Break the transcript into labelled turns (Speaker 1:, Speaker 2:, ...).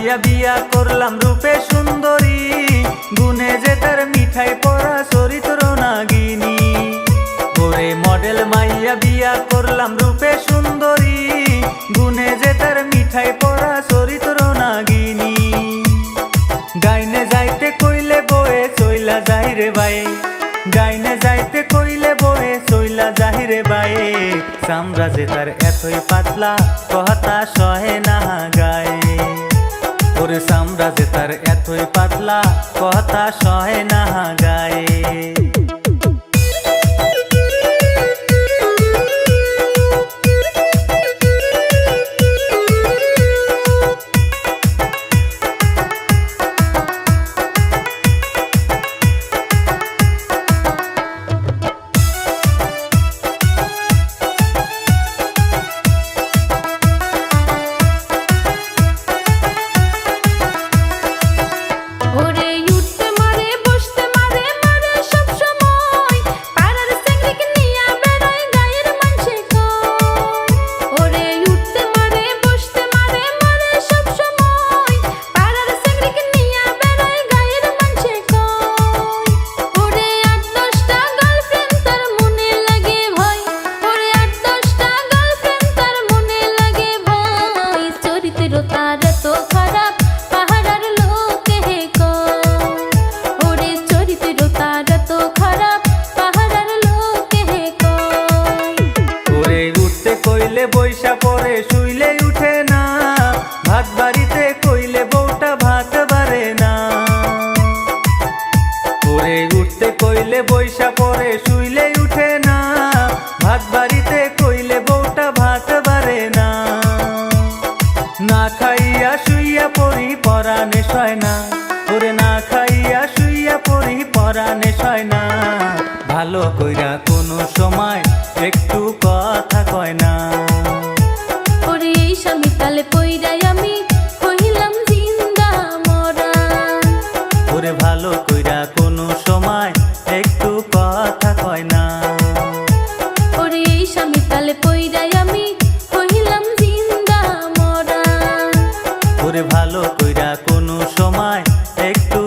Speaker 1: মাইয়া বিয়া করলাম রূপে সুন্দরী। গুনে যে তার মিঠাই পড়া চরিত্র নাগিনী। ওরে মডেল মাইয়া বিয়া করলাম রূপে সুন্দরী। গুনে যে তার মিঠাই পড়া চরিত্র নাগিনী। গাইনে যাইতে কইলে বয়ে চইলা যাইরে বাই গাইনে যাইতে কইলে বয়ে চইলা যাইরে বাই চামড়া যে তার এতই পাতলা কথা সহে না গায়ে। ওরে সাম্রাজ্যে তার এতই পাতলা কথা সহে না গায়ে। শুইলে উঠে না, ভাত বাড়িতে কইলে বউটা ভাত বাড়ে না। ওরে উঠতে কইলে বৈশা পরে, শুইলে উঠে না, ভাত বাড়িতে কইলে বউটা ভাত বাড়ে না। না খাইয়া শুইয়া পড়ি, পরাণে সয় না। ওরে না খাইয়া শুইয়া পড়ি, পরাণে সয় না। ভালো কইরা কোনো সময় একটু কথা কয় না। ভালো কইরা কোনো সময় একটু কথা কয় না।
Speaker 2: ওরে এই স্বামী তালে পইরাই আমি কহিলাম জিন্দা মরা।
Speaker 1: ওরে ভালো কইরা কোনো সময় একটু